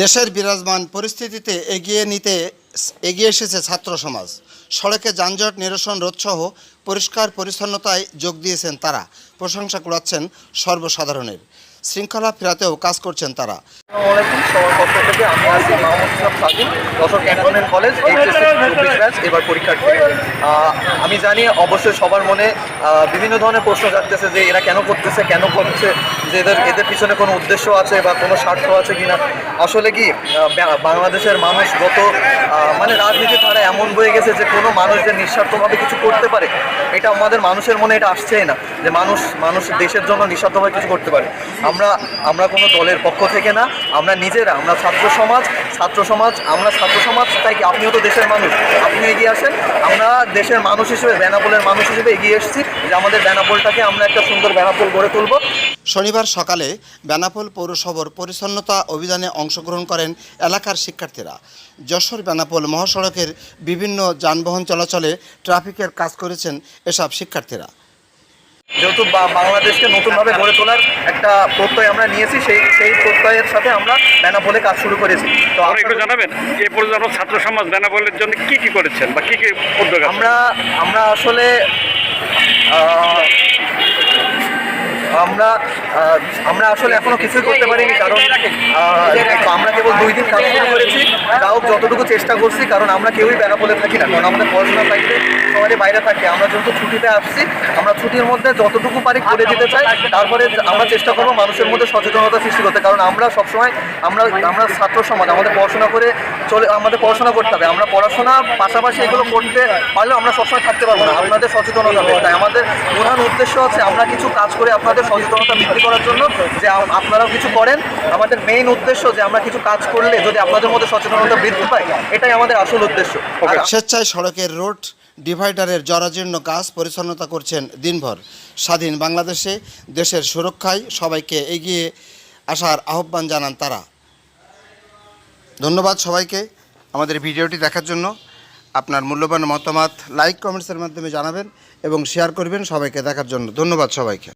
দেশের বিরাজমান পরিস্থিতিতে এগিয়ে নিতে এগিয়ে এসেছে ছাত্র সমাজ। সড়কে যানজট, নিরসন, রোধসহ পরিষ্কার পরিচ্ছন্নতায় যোগ দিয়েছেন তারা। প্রশংসা কুড়াচ্ছেন সর্বসাধারণের। শৃঙ্খলা ফেরাতেও কাজ করছেন তারা। এবার পরীক্ষার্থী আমি জানি অবশ্যই সবার মনে বিভিন্ন ধরনের প্রশ্ন জাগতেছে যে এরা কেন করতেছে, কেন করছে, যে এদের এদের পিছনে কোনো উদ্দেশ্য আছে বা কোনো স্বার্থ আছে কিনা। আসলে কি বাংলাদেশের মানুষ গত মানে রাজনীতি ধারা এমন হয়ে গেছে যে কোনো মানুষ যে নিঃস্বার্থভাবে কিছু করতে পারে, এটা আমাদের মানুষের মনে এটা আসছেই না, যে মানুষ মানুষ দেশের জন্য নিঃস্বার্থভাবে কিছু করতে পারে। আমরা আমরা কোনো দলের পক্ষ থেকে না, আমরা নিজেরা, আমরা ছাত্র সমাজ ছাত্র সমাজ, আমরা ছাত্র সমাজ, তাই কি আপনিও তো দেশের মানুষ আপনি এগিয়ে আসেন? আমরা দেশের মানুষ হিসেবে, বেনাপোলের মানুষ হিসেবে এগিয়ে এসেছি, যে আমাদের বেনাপোলটাকে আমরা একটা সুন্দর বেনাপোল গড়ে তুলব। শনিবার সকালে বেনাপোল পৌরসভার পরিচ্ছন্নতা অভিযানে অংশগ্রহণ করেন এলাকার শিক্ষার্থীরা। যশোর বেনাপোল মহাসড়কের বিভিন্ন যানবাহন চলাচলে ট্রাফিকের কাজ করেছেন এসব শিক্ষার্থীরা। বা- বাংলাদেশকে নতুনভাবে গড়ে তোলার একটা প্রত্যয় আমরা নিয়েছি সেই সেই প্রত্যয়ের সাথে আমরা বেনাপোলে কাজ শুরু করেছি। তো আমরা একটু জানাবেন এ পর্যন্ত ছাত্র সমাজ বেনাপোলের জন্য কি কি করেছেন বা কি কি উদ্যোগ আমরা আমরা আসলে আহ, আমরা আহ, আমরা আসলে এখনও কিছুই করতে পারিনি কারণ আহ, আমরা দুই দিন কাজ শুরু করেছি। তাও যতটুকু চেষ্টা করছি, কারণ আমরা কেউই বেনাপোলে থাকি না, কারণ আমাদের পড়াশোনা থাকতে সবারই বাইরে থাকে। আমরা যেহেতু ছুটিতে আসছি, আমরা ছুটির মধ্যে যতটুকু পারি করে দিতে চাই, তারপরে আমরা চেষ্টা করব মানুষের মধ্যে সচেতনতা সৃষ্টি করতে। কারণ আমরা সবসময়, আমরা আমরা ছাত্র সমাজ, আমাদের পড়াশোনা করে চলে, আমাদের পড়াশোনা করতে হবে। আমরা পড়াশোনা পাশাপাশি এগুলো করতে পারলেও আমরা সবসময় থাকতে পারব না। আপনাদের সচেতনতা হবে তাই আমাদের প্রধান উদ্দেশ্য হচ্ছে আমরা কিছু কাজ করে আপনাদের সচেতনতা বৃদ্ধি করার জন্য যে আপনারাও কিছু করেন। আমাদের মেইন উদ্দেশ্য যে আমরা কিছু কাজ করলে যদি আপনাদের মধ্যে সচেতনতা বৃদ্ধি পায় এটাই আমাদের আসল উদ্দেশ্য। স্বেচ্ছায় সড়কের রোড ডিভাইডারের জরাজীর্ণ কাজ পরিচ্ছন্নতা করছেন দিনভর। স্বাধীন বাংলাদেশে দেশের সুরক্ষায় সবাইকে এগিয়ে আসার আহ্বান জানান তারা। ধন্যবাদ সবাইকে আমাদের ভিডিওটি দেখার জন্য। আপনার মূল্যবান মতামত লাইক কমেন্টসের মাধ্যমে জানাবেন এবং শেয়ার করবেন সবাইকে দেখার জন্য। ধন্যবাদ সবাইকে।